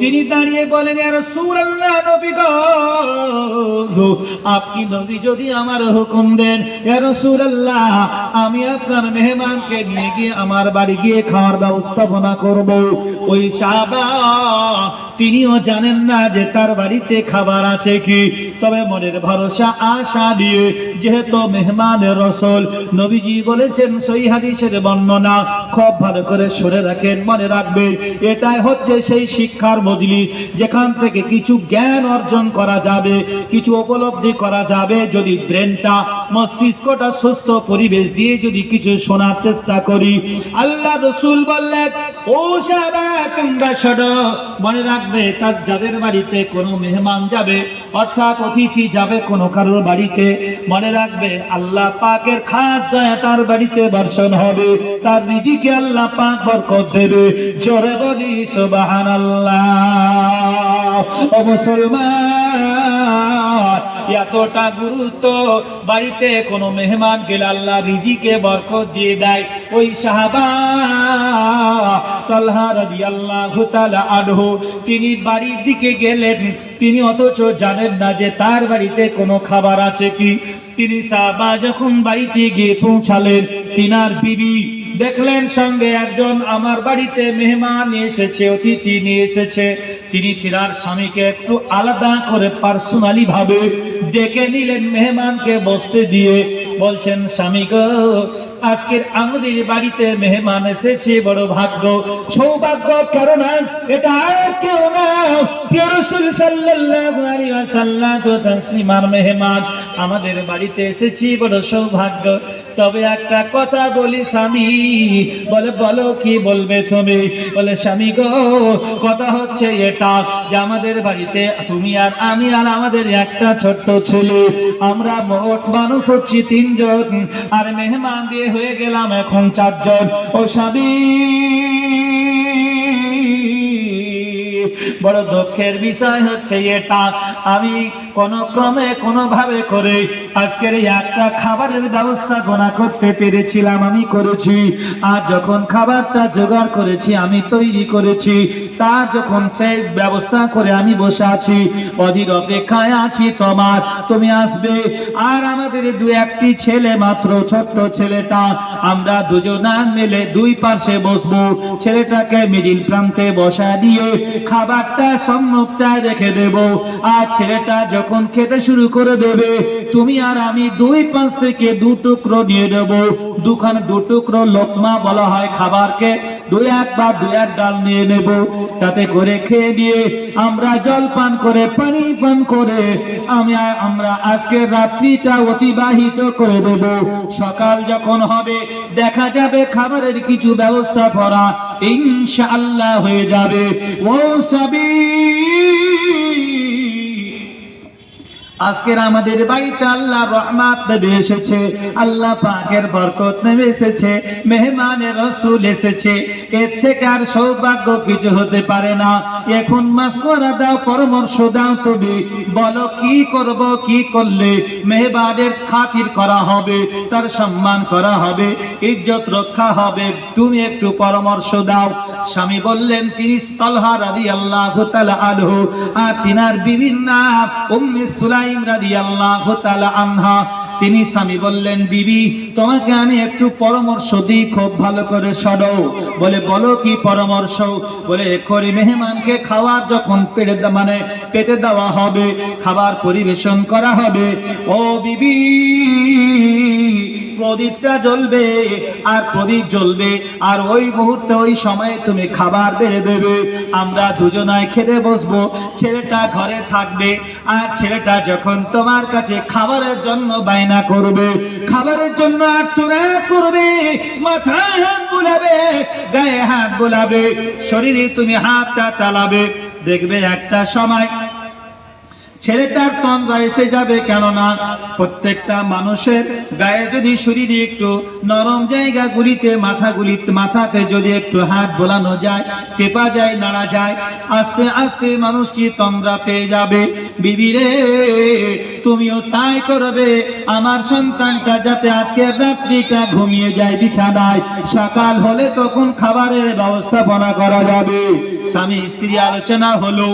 তিনি দাঁড়িয়ে বলেন আপনি নবী যদি আমার হুকুম দেন আমি আপনার মেহমানকে নিয়ে গিয়ে আমার বাড়ি গিয়ে খাওয়ার ব্যবস্থাপনা করব। ওই সাহাবা, তিনিও জানেন না যে তার বাড়িতে খাবার আছে কি। তবে মনের ভরসা, আশা দিয়ে যেহেতু মেহমানের রসল, নবীজি বলেছেন সই হাদিসের বর্ণনা খুব ভালো করে সরে রাখেন, মনে রাখবেন, এটাই হচ্ছে সেই শিক্ষার মজলিস, যেখান থেকে কিছু জ্ঞান অর্জন করা যাবে, কিছু উপলব্ধি করা যাবে, যদি ব্রেনটা, মস্তিষ্কটা সুস্থ পরিবেশ দিয়ে যদি কিছু শোনার চেষ্টা করি। আল্লাহ রসুল বললেন, ও তোমরা শোনো, মনে রাখবে তার যাদের বাড়িতে কোনো মেহমান যাবে, অর্থাৎ অতিথি যাবে কোনো কারোর বাড়িতে। মনে রাখবে, আল্লাহ পাকের খাস দয়া তার বাড়িতে বর্ষণ হবে, তার নিজেকে আল্লাহ পাক বরকত দেবে। জোরে বলি সুবাহান আল্লাহ ও মুসলমান, এতটা গুরুত্ব বাড়িতে কোনো মেহমান গেলে আল্লাহ রিজিকে বরকত দিয়ে দেয়। ওই সাহাবা তিনি বাড়ির দিকে গেলেন। তিনি অথচ জানেন না যে তার বাড়িতে কোনো খাবার আছে কি। তিনি সাহাবা যখন বাড়িতে গিয়ে পৌঁছালেন, তিনার বিবি দেখলেন সঙ্গে একজন আমার বাড়িতে মেহমান এসেছে, অতিথি নিয়ে এসেছে। তিনি তিনার স্বামীকে একটু আলাদা করে পার্সোনালি ভাবে ডেকে নিলেন, মেহমানকে বসতে দিয়ে। বলছেন, স্বামী গো আজকের আমাদের বাড়িতে মেহমান এসেছে, বড় ভাগ্য। সৌভাগ্য কারণ এটা আর কেউ না। আমাদের বাড়িতে এসেছি, বড় সৌভাগ্য। তবে একটা কথা বলি স্বামী, বলে, বলো কি বলবে তুমি? বলে, স্বামী গো, কথা হচ্ছে এটা যে আমাদের বাড়িতে তুমি আর আমি আর আমাদের একটা ছোট্ট ছেলে। আমরা মোট মানুষ হচ্ছি তিনজন। আর মেহমান দিয়ে হয়ে গেলাম এখন চারজন ও স্বামী। বড় দুঃখের বিষয় হচ্ছে এটা। আমি কোন ক্রমে কোনোভাবে করে আজকের এই একটা খাবারের ব্যবস্থা গোনা করতে পেরেছিলাম, আমি করেছি। আর যখন খাবারটা জোগাড় করেছি, আমি তৈরি করেছি। তা যখন সেই ব্যবস্থা করে আমি বসে আছি, অধীর অপেক্ষায় আছি তোমার। তুমি আসবে, আর আমাদের দু একটি ছেলে মাত্র, ছোট্ট ছেলেটা। আমরা দুজনা মিলে দুই পাশে বসবো। ছেলেটাকে মিডিল প্রান্তে বসা দিয়ে খাবারটা সম্মুখটায় রেখে দেব। আর ছেলেটা যখন খেতে শুরু করে দেবে, তুমি আর আমি দুই পাশ থেকে দু টুকরো নিয়ে দেব দুখানে দু টুকরো লোকমা বলা হয় খাবারকে, দুই এক বা দুই এক ডাল নিয়ে নেব। তাতে করে খেয়ে দিয়ে আমরা জল পান করে, পানি পান করে আমি আমরা আজকে রাত্রিটা অতিবাহিত করে দেব। সকাল যখন হবে, দেখা যাবে খাবারের কিছু ব্যবস্থা করা ইনশাআল্লাহ হয়ে যাবে। ও সাবি আজকের আমাদের বাড়িতে আল্লাহ রহমাত নেমে এসেছে, আল্লাহ পাকের বরকত নেমে এসেছে, মেহমানের রসুল এসেছে। এর থেকে আর সৌভাগ্য কিছু হতে পারে না। এখন মাসওয়ারা দাও, পরামর্শ দাও তুমি, বলো কি করব, কি করলে মেহমানের খাতির করা হবে, তার সম্মান করা হবে, ইজ্জত রক্ষা হবে, তুমি একটু পরামর্শ দাও। স্বামী বললেন তিনি তলহা রাদি আল্লাহ আনহু, আর তিনার বিভিন্ন উম্মে সুলাইম রাজি আল্লাহ আনহা, তিনি স্বামী বললেন, বিবি, তোমাকে আমি একটু পরামর্শ দিই, খুব ভালো করে সরো বলে, বলো কি পরামর্শ? বলে এখরি মেহমানকে খাওয়ার যখন পেটে মানে পেটে দেওয়া হবে, খাবার পরিবেশন করা হবে। ও বিবি প্রদীপটা জ্বলবে, আর প্রদীপ জ্বলবে, আর ওই মুহূর্তে, ওই সময়ে তুমি খাবার বেড়ে দেবে। আমরা দুজনায় খেতে বসবো, ছেলেটা ঘরে থাকবে, আর ছেলেটা যখন তোমার কাছে খাবারের জন্য বায়না করবে, খাবারের জন্য আর তোরা করবে, মাথায় হাত বুলাবে, গায়ে হাত বুলাবে, শরীরে তুমি হাতটা চালাবে। দেখবে একটা সময় ছেলেটার তন্দ্রা এসে যাবে কেননা প্রত্যেকটা মানুষের গায়ে যদি শরীরে একটু নরম জায়গাগুলিতে মাথাগুলিতে মাথাতে যদি একটু হাত বোলানো যায়, টেপা যায়, নাড়া যায়, আস্তে আস্তে মানুষটি তন্দ্রা পেয়ে যাবে। বিবি রে, তুমিও তাই করবে। আমার সন্তানটা যাতে আজকের রাত্রিটা ঘুমিয়ে যায় বিছানায়। সকাল হলে তখন খাবারের ব্যবস্থাপনা করা যাবে। স্বামী স্ত্রী আলোচনা হলো,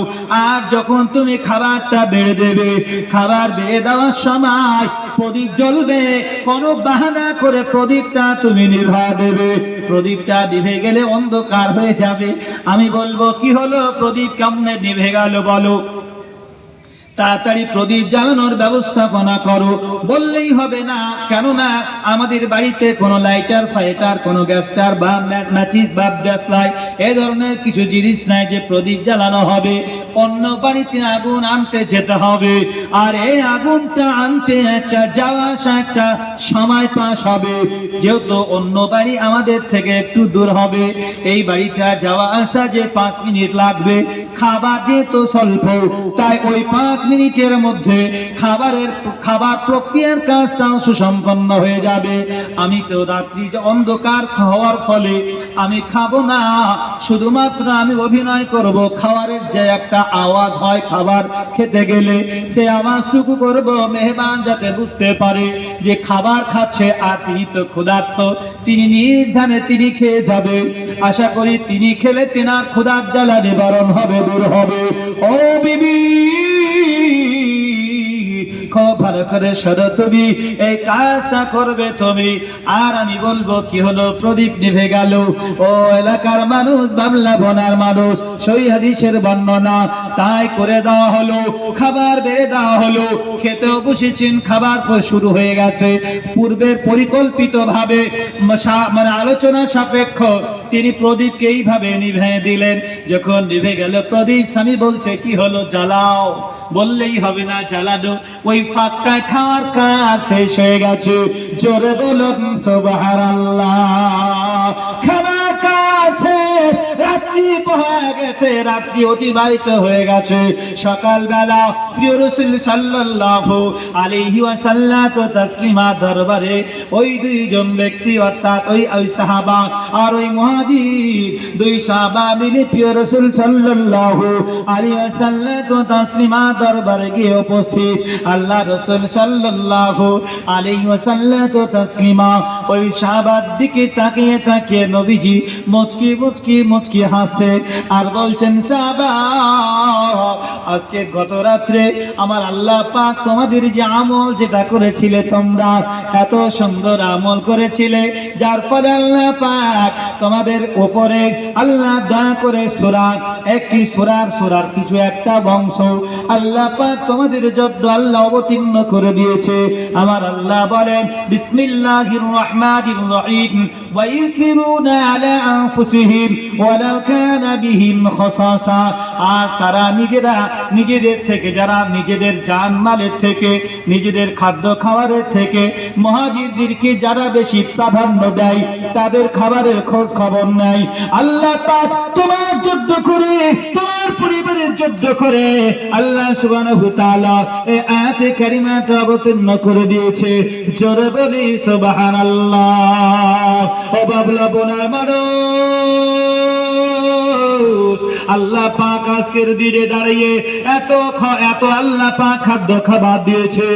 আর যখন তুমি খাবারটা বেড়ে দেবে। খাবার বেড়ে দেওয়ার সময় প্রদীপ জ্বলবে। কোনো বাহানা করে প্রদীপটা তুমি নিভা দেবে। প্রদীপটা নিভে গেলে অন্ধকার হয়ে যাবে। আমি বলব, কি হলো? প্রদীপ কেমনে নিভে গেল বলো? তাড়াতাড়ি প্রদীপ জ্বালানোর ব্যবস্থাপনা করো। বললেই হবে না, কেননা আমাদের বাড়িতে কোনো লাইটার, ফাইটার, কোনো গ্যাসটার বা ম্যা- ম্যাচিস বা গ্যাস লাইট এ ধরনের কিছু জিনিস নাই যে প্রদীপ জ্বালানো হবে। অন্য বাড়িতে আগুন আনতে যেতে হবে। আর এই আগুনটা আনতে একটা যাওয়া আসা একটা সময় পাস হবে। যেহেতু অন্য বাড়ি আমাদের থেকে একটু দূর হবে। এই বাড়িটা যাওয়া আসা যে পাঁচ মিনিট লাগবে। খাবার যেহেতু স্বল্প, তাই ওই পাঁচ মিনিটের মধ্যে খাবারের খাবার প্রক্রিয়ার কাজটাও সুসম্পন্ন হয়ে যাবে। আমি তো রাত্রি অন্ধকার হওয়ার ফলে আমি খাব না। শুধুমাত্র আমি অভিনয় করব। খাবারের যে একটা আওয়াজ হয় খাবার খেতে গেলে, সে আওয়াজটুকু করব। মেহমান যাতে বুঝতে পারে যে খাবার খাচ্ছে আর তিনি তো ক্ষুধার্ত। তিনি নিজ তিনি খেয়ে যাবে। আশা করি তিনি খেলে তেনার ক্ষুধার জ্বালা নিবারণ হবে, দূর হবে। ও বিবি! খুব ভালো করে সরো তুমি, এই কাজটা করবে তুমি। আর আমি বলব কি হলো, প্রদীপ নিভে গেল। ও এলাকার মানুষ, বাংলা বনার মানুষ, সই হাদিসের বর্ণনা তাই করে দেওয়া হলো, খাবার বেড়ে দেওয়া হলো। খেতেও বসেছেন, খাবার শুরু হয়ে গেছে। পূর্বের পরিকল্পিত ভাবে মানে আলোচনা সাপেক্ষ তিনি প্রদীপকে এইভাবে নিভে দিলেন। যখন নিভে গেল, প্রদীপ স্বামী বলছে, কি হলো, জ্বালাও। বললেই হবে না, জ্বালানো। ওই ফাঁকটায় খাওয়ার কাজ শেষ হয়ে গেছে। জোরে বলুন সোবাহার আল্লাহ খাওয়ার কাজ শেষ রাত্রি অতিবাহিত হয়ে গেছে। সকালবেলা প্রিয় রসুল দরবারে ওই দুইজন ব্যক্তি, অর্থাৎ ওই ওই আর ওই মুহাজির দরবারে গিয়ে উপস্থিত। আল্লাহ রসুল সাল্লাল্লাহু আলাইহি ওয়াসাল্লাম তাসলিমা ওই সাহাবার দিকে তাকিয়ে তাকিয়ে নবীজি মুচকি মুচকি মুচকি হাসছে আর বলছেন আজকে গত রাত্রে আমার আল্লাহ পাক তোমাদের যে আমল যেটা করেছিলে তোমরা, এত সুন্দর আমল করেছিলে। যার ফলে আল্লাহ পাক তোমাদের ওপরে আল্লাহ দা করে সুরার, একটি সুরার সুরার কিছু একটা বংশ আল্লাহ পাক তোমাদের জন্য আল্লাহ অবতীর্ণ করে দিয়েছে। আমার আল্লাহ বলেন, বিসমিল্লাহির রহমানির রহিম ওয়াইফিরুনা আলা আনফুসিহিম, ওয়ালা আর তারা নিজেরা নিজেদের থেকে, যারা নিজেদের জান মালের থেকে, নিজেদের খাদ্য খাবারের থেকে মহাজিরদেরকে যারা বেশি প্রাধান্য দেয়, তাদের খাবারের খোঁজ খবর নাই আল্লাহ পাক তোমার যুদ্ধ করে, তোমার পরিবারের যুদ্ধ করে, আল্লাহ সুবহানাহু তাআলা এই আয়াতে কারিমাটা অবতীর্ণ করে দিয়েছে। জোরে বলি, সুবহানাল্লাহ। ও বাবলা বোনার মানুষ! আল্লাহ পাক আজকের দিনে দাঁড়িয়ে এত এত আল্লাহ পাক খাদ্য খাবার দিয়েছে।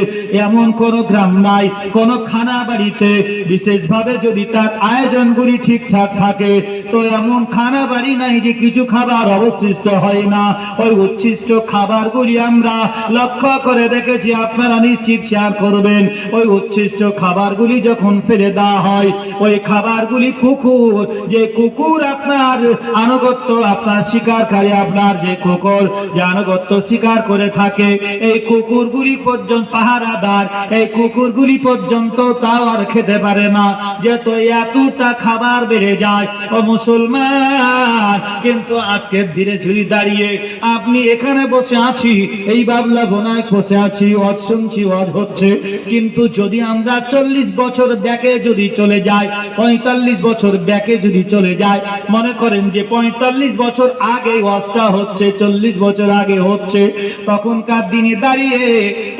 এমন কোন গ্রাম নাই, কোন খানা বাড়িতে। বিশেষভাবে যদি তার আয়োজনগুলি ঠিকঠাক থাকে, তো এমন খানা বাড়ি নাই যে কিছু খাবার অবশিষ্ট হয় না। ওই উচ্ছিষ্ট খাবারগুলি আমরা লক্ষ্য করে দেখেছি, আপনারা নিশ্চিত শেয়ার করবেন। ওই উচ্ছিষ্ট খাবারগুলি যখন ফেলে দেওয়া হয়, ওই খাবারগুলি কুকুর, যে কুকুর আপনার আনুগত্য, আপনার শিকারকারী আপনার যে কুকুর যে শিকার করে থাকে, এই কুকুরগুলি পর্যন্ত পাহারাদার, এই কুকুরগুলি পর্যন্ত তাও আর খেতে পারে না। যেহেতু এতটা খাবার বেড়ে যায়, ও মুসলমান, কিন্তু আজকে ধীরে ধীরে দাঁড়িয়ে আপনি এখানে বসে আছি, এই বাবলা বোনায় বসে আছি অজ শুনছি অজ হচ্ছে, কিন্তু যদি আমরা চল্লিশ বছর ব্যাকে যদি চলে যাই, পঁয়তাল্লিশ বছর ব্যাকে যদি চলে যায় মনে করেন যে পঁয়তাল্লিশ বছর আগে আগে ওয়াজটা হচ্ছে, চল্লিশ বছর আগে হচ্ছে। তখনকার দিনে দাঁড়িয়ে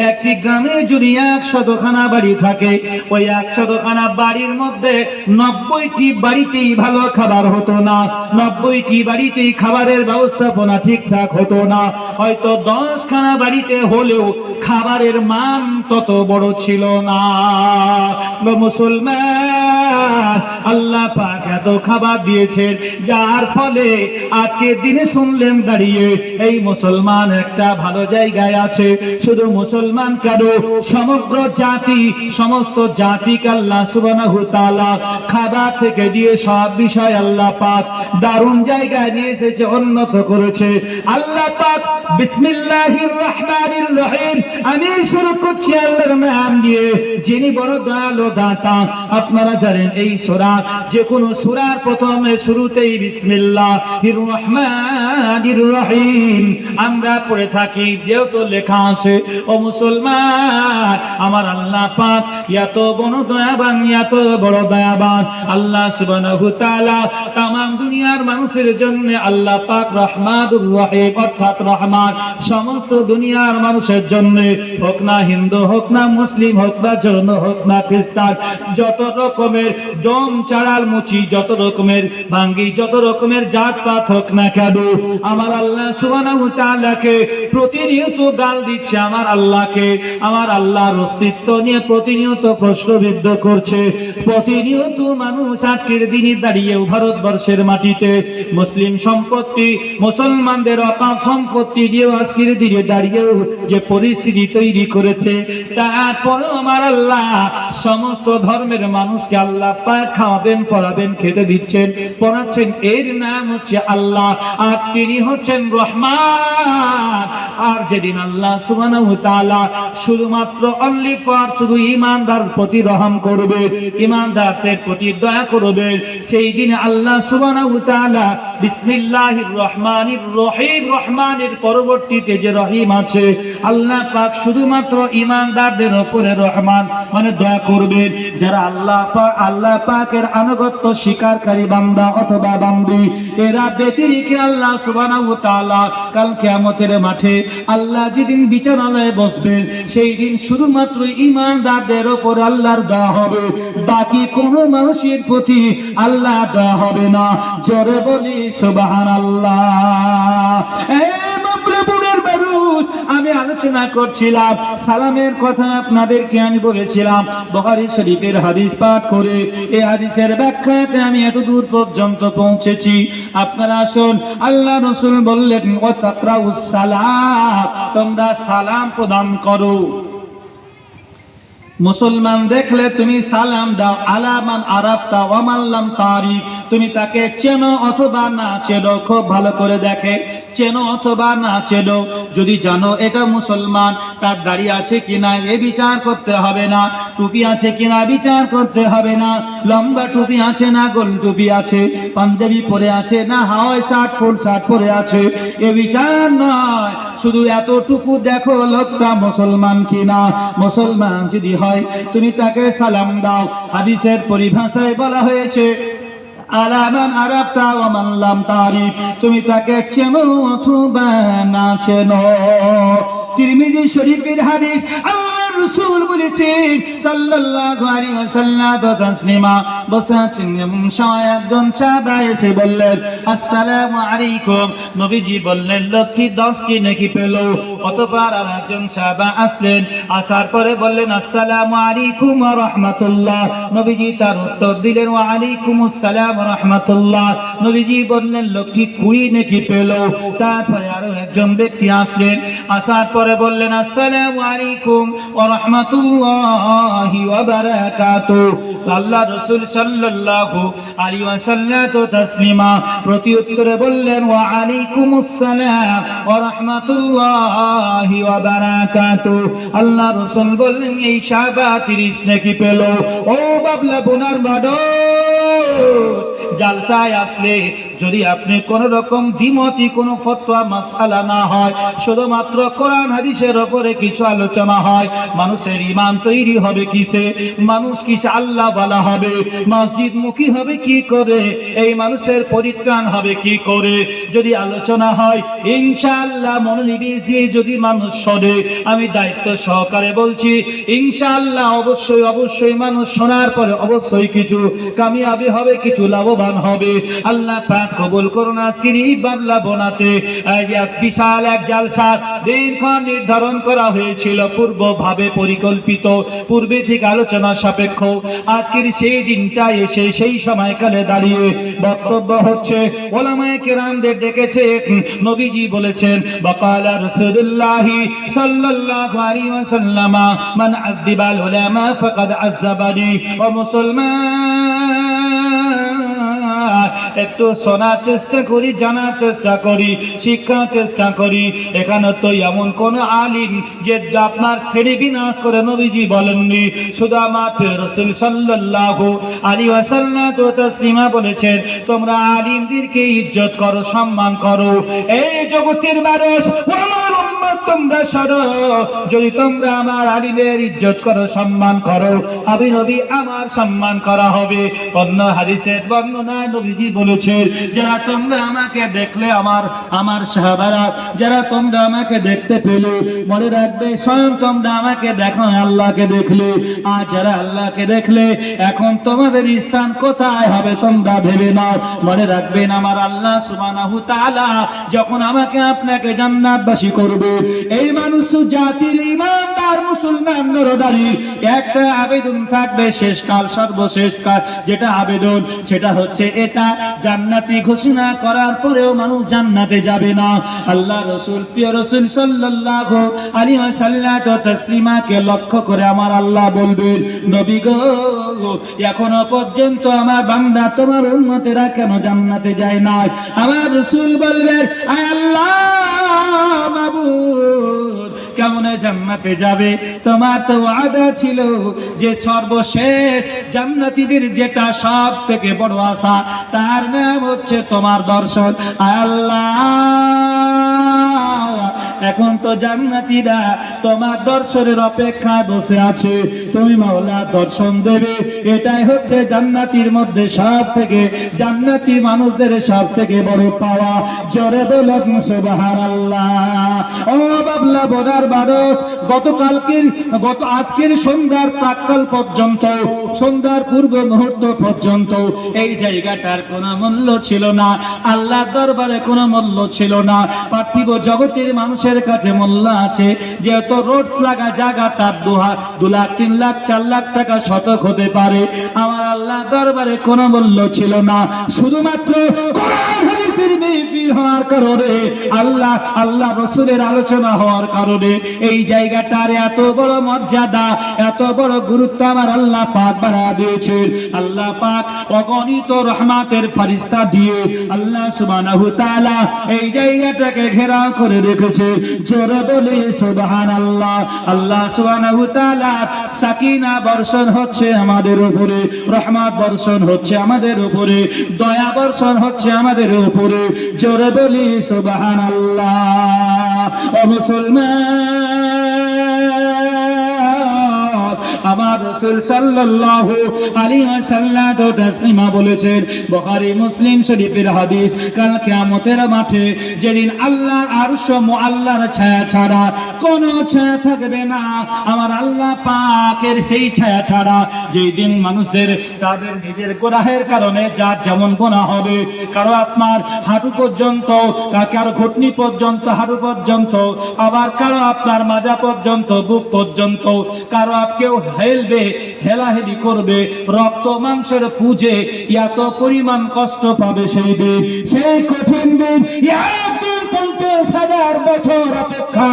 একটি গ্রামে যদি একশতখানা বাড়ি থাকে, ওই একশতখানা বাড়ির মধ্যে নব্বইটি বাড়িতেই ভালো খাবার হতো না, নব্বইটি বাড়িতেই খাবারের ব্যবস্থাপনা ঠিকঠাক হতো না। হয়তো দশখানা বাড়িতে হলেও খাবারের মান তত বড় ছিল না। মুসলমান, আল্লাহ পাক এত খাবার দিয়েছেন, যার ফলে আজকে দিনে শুনলেন দাঁড়িয়ে, এই মুসলমান একটা ভালো জায়গায় আছে। শুধু মুসলমান কেন সমগ্র জাতি, সমস্ত জাতিকে আল্লাহ সুবহানাহু তাআলা খাবার থেকে দিয়ে সব বিষয় আল্লাহ পাক দারুণ জায়গায় নিয়ে এসেছে, উন্নত করেছে। আল্লাহ পাক বিসমিল্লাহির রহমানির রহিম, আমি শুরু করছি আল্লাহর নাম দিয়ে যিনি বড় দয়ালু দাতা, আপনারা জানেন এই সূরা যে কোনো সূরার প্রথমে শুরুতেই বিসমিল্লাহির আমরা পড়ে থাকি, যেহেতু লেখা আছে, ও মুসলমান, আমার আল্লাহ পাক এত বড় দয়াবান, এত বড় দয়াবান। আল্লাহ সুবহানাহু তাআলা তামাম দুনিয়ার মানুষের জন্য আল্লাহ পাক রহমানুর রহিম, অর্থাৎ রহমান। সমস্ত দুনিয়ার মানুষের জন্য, হোক না হিন্দু, হোক না মুসলিম, হোক না জৈন, হোক না খ্রিস্টান, যত রকমের ডোম চাড়াল মুচি, যত রকমের ভাঙ্গি, যত রকমের জাতপাত হোক না কেন আমার আল্লাহ সুবহানাহু তাআলাকে প্রতিনিয়ত গাল দিচ্ছে, আমার আল্লাহকে। আমার আল্লাহর অস্তিত্ব নিয়ে প্রতিনিয়ত প্রশ্নবিদ্ধ করছে। প্রতিনিয়ত মানুষ আজকের দিনে দাঁড়িয়েও ভারতবর্ষের মাটিতে মুসলিম সম্পত্তি, মুসলমানদের অকাপ সম্পত্তি নিয়েও আজকের দিনে দাঁড়িয়েও যে পরিস্থিতি তৈরি করেছে, তারপরেও আমার আল্লাহ সমস্ত ধর্মের মানুষকে আল্লাহ পাক খাওয়াবেন, পড়াবেন, খেতে দিচ্ছেন, পড়াচ্ছেন। এর নাম হচ্ছে আল্লাহ। আর তিনি হচ্ছেন রহমান। আর যেদিন আল্লাহ সুবহানাহু তাআলা শুধুমাত্র অনলি ফর শুধু ইমানদার প্রতি রহম করবে ইমানদারদের প্রতি দয়া করবে, সেই দিন আল্লাহ সুবহানাহু তাআলা বিসমিল্লাহির রহমানির রহিম, রহমানের পরবর্তীতে যে রহিম আছে, আল্লাহ পাক শুধুমাত্র ইমানদারদের উপরে রহমান মানে দয়া করবেন যারা আল্লাহ পাক আল্লাহ পাকের আনুগত্য স্বীকারকারী বান্দা অথবা বান্দি, এরা ব্যতিরিকে আল্লাহ সুবহানাহু তাআলা কাল কিয়ামতের মাঠে আল্লাহ যেদিন বিচারালয়ে বসবেন সেই দিন শুধুমাত্র ইমানদারদের ওপর আল্লাহর দয়া হবে। বাকি কোন মানুষের প্রতি আল্লাহ দয়া হবে না। জোরে বলি সুবহানাল্লাহ। মানুষ আমি আলোচনা করছিলাম, সালামের কথা আপনাদেরকে আমি বলেছিলাম। বহারি শরীফের হাদিস পাঠ করে এই হাদিসের ব্যাখ্যাতে আমি এত দূর পর্যন্ত পৌঁছেছি। আপনারা আসুন, আল্লাহ রসুল বললেন ও সালাম, তোমরা সালাম প্রদান করো। মুসলমান দেখলে তুমি সালাম দাও, আলামান আরাফতা ওয়ামাল্লাম তারিফ তুমি তাকে চেনো অথবা না চেনো, খুব ভালো করে দেখে। চেনো অথবা না চেনো, যদি জানো এটা মুসলমান, তার দাড়ি আছে কিনা এ বিচার করতে হবে না। টুপি আছে কিনা বিচার করতে হবে না। লম্বা টুপি আছে না, গোল টুপি আছে। পাঞ্জাবি পরে আছে না হাওয়াই শার্ট, ফুল শার্ট পরে আছে। এ বিচার নয়, শুধু এতটুকু দেখো লোকটা মুসলমান কিনা মুসলমান যদি হয় তুমি তাকে সালাম দাও। হাদিসের পরিভাষায় বলা হয়েছে, আলামান আরাফতা ওয়া তারিফ তুমি তাকে চেনো অথবা না চেনো। তিরমিজি শরীফের হাদিস, আল্লাহ রাসূল বলেছেন, সাল্লাল্লাহু আলাইহি ওয়াসাল্লাম তাসলিমা বসে আছেন এমন সময় একজন সাহাবা এসে বললেন, আসসালামু আলাইকুম। নবীজি বললেন, লোকটি দশটি নাকি পেল? অতঃপর আর একজন সাহাবা আসলেন, আসার পরে বললেন, আসসালামু আলাইকুম ওয়া রাহমাতুল্লাহ। নবীজি তার উত্তর দিলেন, ওয়া আলাইকুম আসসালাম ওয়া রাহমাতুল্লাহ। নবীজি বললেন, লোকটি কুড়ি নাকি পেল? তারপরে আরও একজন ব্যক্তি আসলেন, আসার পরে বললেন, আসসালামু আলাইকুম। ওয়া ওয়া আল্লাহ রাসূল সাল্লাল্লাহু আলাইহি তাসলিমা বললেন, ওয়া আলাইকুমুস সালাম ওয়া ওয়া আল্লাহ রাসূল বললেন, এই সাহাবা 30 নাকি পেল? ও বাবলা জালসায় আসলে যদি আপনি কোন রকম দ্বিমতি, কোনো ফতোয়া মাসালা না হয়, শুধুমাত্র কোরআন হাদিসের ওপরে কিছু আলোচনা হয় মানুষের ইমান তৈরি হবে কিসে? মানুষ কিসে আল্লাহ বলা হবে? মসজিদ মুখী হবে কি করে? এই মানুষের পরিত্রাণ হবে কি করে? যদি আলোচনা হয়, ইনশাআল্লাহ মনোনিবেশ দিয়ে যদি মানুষ শোনে আমি দায়িত্ব সহকারে বলছি, ইনশাআল্লাহ অবশ্যই অবশ্যই মানুষ শোনার পরে অবশ্যই কিছু কামিয়াবি হবে, কিছু লাভবান হবে। আল্লাহ পাক কবুল করুন আজকের এই বাবলা বোনাতে। বিশাল এক জালসা দিনক্ষণ নির্ধারণ করা হয়েছিল পূর্বভাবে। পরিকল্পিত, পূর্বে থেকে আলোচনা সাপেক্ষ, আজকের সেই দিনটা এসে সেই সময়কালে দাঁড়িয়ে বক্তব্য হচ্ছে, ওলামায় কেরামদের ডেকেছে, নবীজি বলেছেন, বকালা রসুল্লাহি সাল্লাল্লাহু আলাইহি ওয়াসাল্লাম, মান আযযাবাল উলামা ফাকাদ ও মুসলমান একটু শোনার চেষ্টা করি, জানার চেষ্টা করি, শিক্ষার চেষ্টা করি। এখানে তো এমন কোন আলিম যে আপনার শ্রেণি বিনাশ করে নবীজি বলেননি। প্রিয় রসুল সাল্লাল্লাহু আলী ওয়াসাল্লাম তো তসলিমা বলেছেন, তোমরা আলিমদেরকে ইজ্জত করো, সম্মান করো। এই জগতের মানুষ উম্মত তোমরা সরো। যদি তোমরা আমার আলিমের ইজ্জত করো, সম্মান করো, আমি নবী, আমার সম্মান করা হবে। অন্য হাদিসের বর্ণনায় নবীজি বলেছেন, যারা তোমরা আমাকে দেখলে, আমার আমার সাহাবারা, যারা তোমরা আমাকে দেখতে পেলে, মনে রাখবে, স্বয়ং তোমরা আমাকে দেখো, আল্লাহকে দেখলে। আর যারা আল্লাহকে দেখলে, এখন তোমাদের স্থান কোথায় হবে তোমরা ভেবে নাও। মনে রাখবেন, আমার আল্লাহ সুবহানাহু তাআলা যখন আমাকে আপনাকে জান্নাতবাসী করবে এই মানুষ জাতির ইমানদার মুসলমান নরদারি একটা আবেদন থাকবে শেষকাল সর্বশেষ কাল। যেটা আবেদন, সেটা হচ্ছে এটা। জান্নাতি ঘোষণা করার পরেও মানুষ জান্নাতে যাবে না। আল্লাহ রসুল, প্রিয় রসুল সাল্লাল্লাহু আলাইহি ওয়াসাল্লাম তাসলিমাকে লক্ষ্য করে আমার আল্লাহ বলবেন, নবী গো, এখনও পর্যন্ত আমার বান্দা তোমার উন্মতেরা কেন জান্নাতে যায় না আমার রসুল বলবেন আল্লাহ, মাবুদ কেমনে জান্নাতে যাবে? তোমার তো আদা ছিল যে সর্বশেষ জান্নাতিদের যেটা সব থেকে বড় আশা, তার নাম হচ্ছে তোমার দর্শন। আল্লাহ! এখন তো জান্নাতিরা তোমার দর্শনের অপেক্ষায় বসে আছে। তুমি মাওলা দর্শন দেবে। এটাই হচ্ছে জান্নাতির মধ্যে সব থেকে জান্নাতি মানুষদের সব থেকে বড় পাওয়া। জোরে বলুন, সুবহানাল্লাহ। ও বাবলা বোনার মানুষ গতকালকের, গত আজকের সন্ধ্যার প্রাক্কাল পর্যন্ত, সন্ধ্যার পূর্ব মুহূর্ত পর্যন্ত এই জায়গাটার কোনো মূল্য ছিল না আল্লাহ দরবারে কোনো মূল্য ছিল না। পার্থিব জগতের মানুষের কাছে মূল্য আছে, যেহেতু রোডস লাগা জায়গা, তার দু হাত দু লাখ, তিন লাখ, চার লাখ টাকা শতক হতে পারে। আমার আল্লাহ দরবারে কোনো মূল্য ছিল না। শুধুমাত্র হওয়ার কারণে, আল্লাহ আল্লাহ রসুলের আলোচনা হওয়ার কারণে এই জায়গাটার এত বড় মর্যাদা, এত বড় গুরুত্ব আমার আল্লাহ পাক বাড়া দিয়েছেন। আল্লাহ পাক অগণিত রহমাতের ফারিস্তা দিয়ে আল্লাহ সুবহানাহু এই জায়গাটাকে ঘেরাও করে রেখেছে। জোরে বলে, সুবহানাল্লাহ। আল্লাহ সুবহানাহু তাআলা সাকিনা বর্ষণ হচ্ছে আমাদের উপরে, রহমত বর্ষণ হচ্ছে আমাদের উপরে, দয়া বর্ষণ হচ্ছে আমাদের উপরে। জোরে বলি, সুবহানাল্লাহ। ও মুসলমান! আমার রাসূল সাল্লাল্লাহু আলাইহি ওয়াসাল্লাম তো তাসলিমা বলেছেন, বুখারী, মুসলিম শরীফের হাদিস, কাল কিয়ামতের মাঠে যেদিন আল্লাহর আরশ মুআল্লার ছায়া ছাড়া কোনো ছায়া থাকবে না। আমার আল্লাহ পাকের সেই ছায়া ছাড়া যেই দিন মানুষদের তাদের নিজের গুনাহের কারণে যার যেমন গুনাহ হবে, কারও আপনার হাঁটু পর্যন্ত কারও ঘুটনি পর্যন্ত, হাঁটু পর্যন্ত, আবার কারও আপনার মাজা পর্যন্ত, বুক পর্যন্ত, কারও কেউ হেলবে, হেলাহেলি করবে, রক্ত মাংসের পুজে, এত পরিমাণ কষ্ট পাবে সেই দিন সেই কঠিন দিন পঞ্চাশ হাজার বছর অপেক্ষা,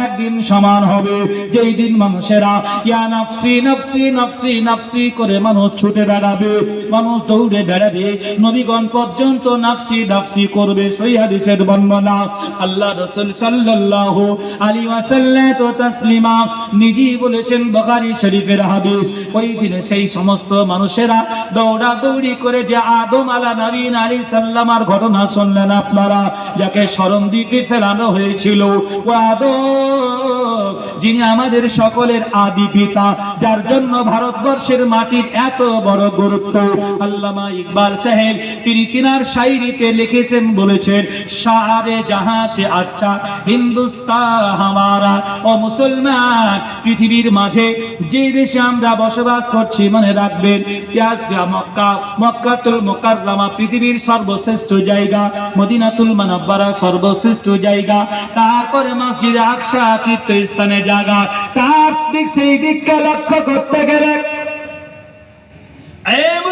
একদিন সমান হবে। যেই দিন মানুষেরা ইয়া নাফসি নাফসি নাফসি নাফসি করে মানুষ ছুটে বেড়াবে, মানুষ দৌড়ে বেড়াবে, নবীগণ পর্যন্ত নাফসি নাফসি করবে, সই হাদিসের বর্ণনা। আল্লাহ রসুল সাল্লাল্লাহু আলী ওয়াসাল্লাতু তাসলিমা নিজেই বলেছেন বুখারী শরীফের হাদিস। ওই দিনে সেই সমস্ত মানুষেরা দৌড়া দৌড়ি করে যে আদম আলা নবীন আলী সাল্লামার ঘটনা শুনলেন আপনারা, যাকে স্মরণ দিতে ফেলানো হয়েছিল। যিনি আমাদের সকলের আদি পিতা, যার জন্য ভারতবর্ষের মাটির এত বড় গুরুত্ব। আল্লামা ইকবাল সাহেব, তিনি তিনার শাইরিতে লিখেছেন, বলেছেন সারে জাহাঁ সে আচ্ছা হিন্দুস্তান হামারা, ও মুসলমান, পৃথিবীর মাঝে যে দেশে আমরা বসবাস করছি, মনে রাখবেন মক্কা, মক্কাতুল মুকাররমা, পৃথিবীর সর্বশ্রেষ্ঠ জায়গা, মদিনাতুল মানব্বারা সর্বশ্রেষ্ঠ জায়গা। তারপরে মসজিদ আকসা তীর্থস্থানে জায়গা তার দিক সেই দিককে লক্ষ্য করতে গেলে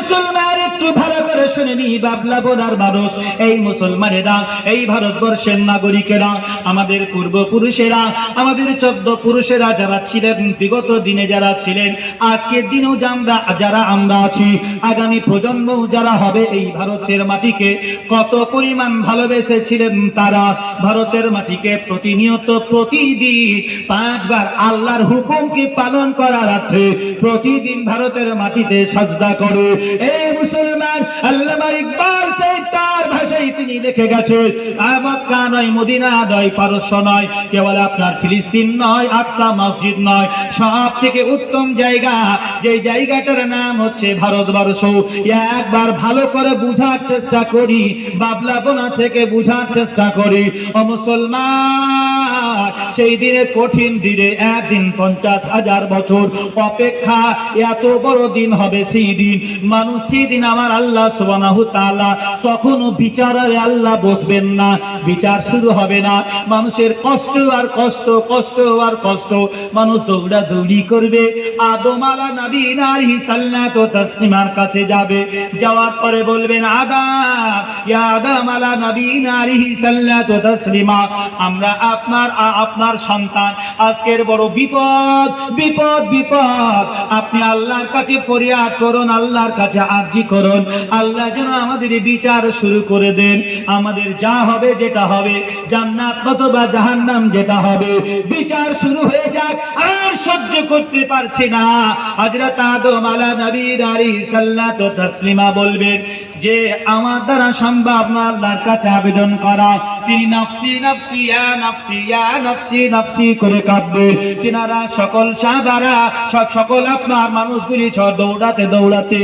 মুসলমান একটু ভালো করে শুনে নি, বাবলা বোনার মানুষ। এই মুসলমানেরা, এই ভারতবর্ষের নাগরিকেরা, আমাদের পূর্বপুরুষেরা, আমাদের চোদ্দ পুরুষেরা যারা ছিলেন, বিগত দিনে যারা ছিলেন, আজকের দিনেও আমরা, যারা আমরা আছি, আগামী প্রজন্ম যারা হবে এই ভারতের মাটিকে, কত পরিমাণ ভালোবেসেছিলেন তারা, ভারতের মাটিকে প্রতিনিয়ত, প্রতিদিন পাঁচবার আল্লাহর হুকুমকে পালন করার অর্থে প্রতিদিন ভারতের মাটিতে সাজদা করে এই মুসলমান আল্লামা ইকবাল তিনি লিখে গেছে মক্কা নয়, মদিনা নয়, পারস্য নয়, কেবল আপনার ফিলিস্তিন নয়, আকসা মসজিদ নয়। সব থেকে উত্তম জায়গা, যে জায়গাটার নাম হচ্ছে ভারতবর্ষ। একবার ভালো করে বুঝার চেষ্টা করি, বাবলা বোনা থেকে বুঝার চেষ্টা করি। ও মুসলমান, সেই দিনে কঠিন দিনে একদিন পঞ্চাশ হাজার বছর অপেক্ষা এত বড় দিন হবে সেই দিন। মানুষ সেই দিন আমার আল্লাহ সুবহানাহু তাআলা তখনও বিচারে আল্লাহ বসবেন না, বিচার শুরু হবে না। মানুষের কষ্ট আর কষ্ট কষ্ট আর কষ্ট। মানুষ দৌড়া দৌড়ি করবে। আদম আলা নবী নারী সাল্লাত তাসলিমার কাছে যাবে। যাওয়ার পরে বলবেন আদাম ইয়া আদম আলা নবী নারী সাল্লাত তাসলিমা, আমরা আপনার আপনার সন্তান। আজকের বড় বিপদ বিপদ বিপদ। আপনি আল্লাহর কাছে ফরিয়াদ করুন, আল্লাহর কাছে আরজি করুন। আল্লাহ যেন আমাদের বিচার শুরু করে দেন। আমাদের যা হবে যেটা হবে, জান্নাত অথবা জাহান্নাম যেটা হবে, বিচার শুরু হয়ে যাক, আর সহ্য করতে পারছি না। হযরত আদম আলা নবী আলাইহিস সাল্লাতু তাসলিমা বলবেন যে আমার দ্বারা সম্ভব না আল্লাহর কাছে আবেদন করা। তিনি নফসি নফসি, ইয়া নফসি ইয়া নফসি নফসি করে কাঁদবে। তিনারা সকল সাহাবারা সকল আপনার মানুষগুলি সব দৌড়াতে দৌড়াতে,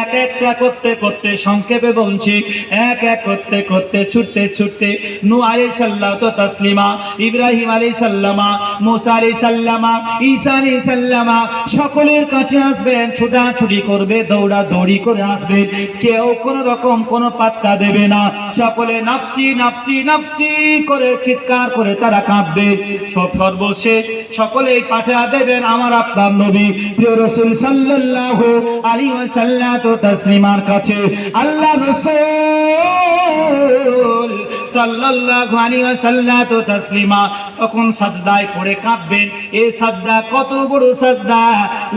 এক একটা করতে করতে সংক্ষেপে বলছি, এক এক করতে করতে, ছুটতে ছুটতে নু আলাই সাল্লাহ তো তসলিমা, ইব্রাহিম আলাই সাল্লামা মুসা আলাই সাল্লামা ঈসা আলাই সাল্লামা সকলের কাছে আসবেন, ছুটাছুটি করবে দৌড়া দৌড়ি করে আসবেন। কেউ কোন রকম কোনো পাত্তা দেবে না। সকলে নাফসি নাফসি নাফসি করে চিৎকার করে তারা কাঁদবে। সব সর্বশেষ, সকলেই পাঠা দেবেন আমার আপনার নবী। প্রিয় রসুল সাল্লাহ আলী সাল্লা তো তসলিমার কাছে, আল্লাহ রসুল সাল্লাল্লাহু আলাইহি ওয়াসাল্লাম তাসলিমা, তখন সাজদায় পড়ে কাঁদবেন। এই সাজদা কত বড় সাজদা?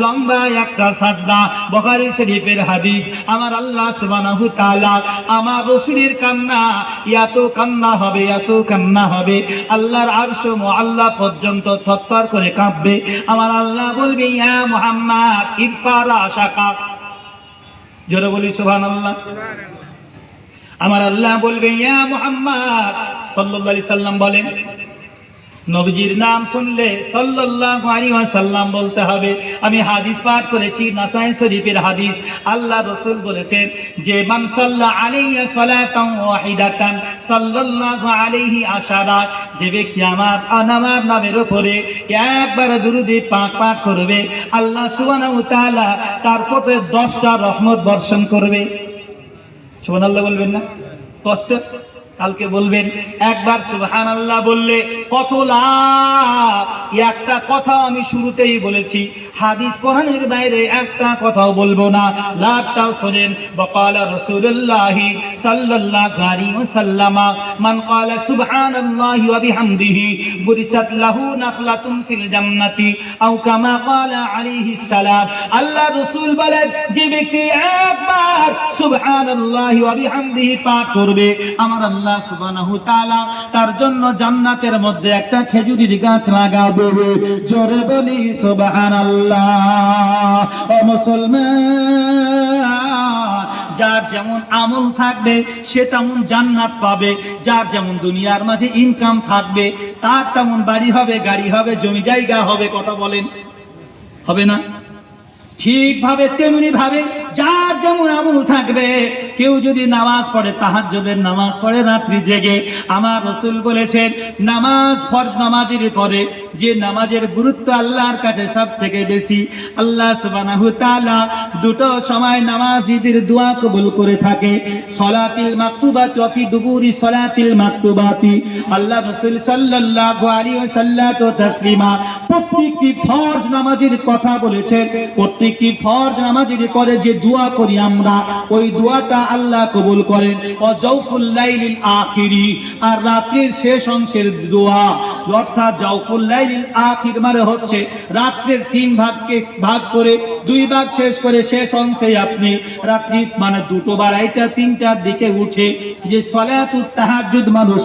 লম্বা একটা সাজদা। বুখারী শরীফের হাদিস, আমার আল্লাহ সুবহানাহু তাআলা আমার রসুলের কান্না, এত কান্না হবে, এত কান্না হবে। আল্লাহর আরশ আল্লাহ পর্যন্ত থরথর করে কাঁপবে আমার আল্লাহ বলবে, ইয়া মুহাম্মদ, ইরফারা আশাকা। জোরে বলি সুবহানাল্লাহ। আমার আল্লাহ বলবে, ইয়া মুহাম্মদ আলাইহি সাল্লাম বলেন, নবীজির নাম শুনলে সাল্লাল্লাহু আলাইহি ওয়াসাল্লাম বলতে হবে। আমি হাদিস পাঠ করেছি, নাসাই শরীফের হাদিস। আল্লাহ রাসূল বলেছেন যে, মান সাল্লা আলাইহি সালাতান ওয়াহিদাতান, সাল্লাল্লাহু আলাইহি আশারা, যে ব্যক্তি আমার আমার নামের উপরে একবার দুরুদে পাক পাঠ করবে, আল্লাহ সুবহানাহু তাআলা তার উপরে 10টা রহমত বর্ষণ করবে। সুবহানাল্লাহ বলবেন না কষ্ট কালকে বলবেন, একবার সুবহান আল্লাহ বললে, কত লাভ? একটা কথা আমি শুরুতেই বলেছি, হাদিস কোরআনের বাইরে একটা কথাও বলব না। লাভটাও শোনেন, বকালা রসুল্লাহি সাল্লাল্লাহু আলাইহি ওয়াসাল্লামা, মান ক্বালা সুবহানাল্লাহি ওয়া বিহামদিহি, বুরিসাত লাহু ফিল জান্নাতি, আও কামা ক্বালা আলাইহিস সালাম। আল্লাহ রসুল বলেন, যে ব্যক্তি একবার সুবহানাল্লাহি ওয়া বিহামদিহি পাঠ করবে, আমার আল্লাহ সুবহানাহু তাআলা তার জন্য জান্নাতের মধ্যে একটা খেজুরির গাছ লাগাবে। জোরে বলি সুবহানাল্লাহ। ও মুসলমান, যার যেমন আমল থাকবে, সে তেমন জান্নাত পাবে। যার যেমন দুনিয়ার মাঝে ইনকাম থাকবে, তার তেমন বাড়ি হবে, গাড়ি হবে, জমি জায়গা হবে, কথা বলেন। হবে না? ঠিকভাবে তেমনি ভাবে যার যেমন আমল থাকবে, কেউ যদি নামাজ পড়ে, তাহাজ্জুদের নামাজ পড়ে, রাত্রি জেগে। আমার রসুল বলেছেন, নামাজ ফরজ নামাজের পরে যে নামাজের গুরুত্ব আল্লাহর কাছে সব থেকে বেশি, আল্লাহ সুবহানাহু তাআলা দুটো সময় নামাজীদের দোয়া কবুল করে থাকে। সলাতিল মাকতুবাতি ওয়া ফি দুবুরি সলাতিল মাকতুবাতি। আল্লাহ রাসূল সাল্লাল্লাহু আলাইহি ওয়াসাল্লাম প্রত্যেকটি ফরজ নামাজের কথা বলেছেন প্রত্যেকটি ফরজ নামাজের পরে যে দোয়া করি আমরা, ওই দোয়াটা আল্লাহ কবুল করেন। ও জৌফুল লাইলিল আখিরি। আর রাত্রির শেষ অংশের দোয়া, অর্থাৎ জৌফুল লাইলিল আখির মানে হচ্ছে রাত্রের তিন ভাগকে ভাগ করে দুই ভাগ শেষ করে শেষ অংশে আপনি রাত্রি মানে দুটো বা আড়াইটা, তিনটার দিকে উঠে যে সলাতুত তাহাজ্জুদ মানুষ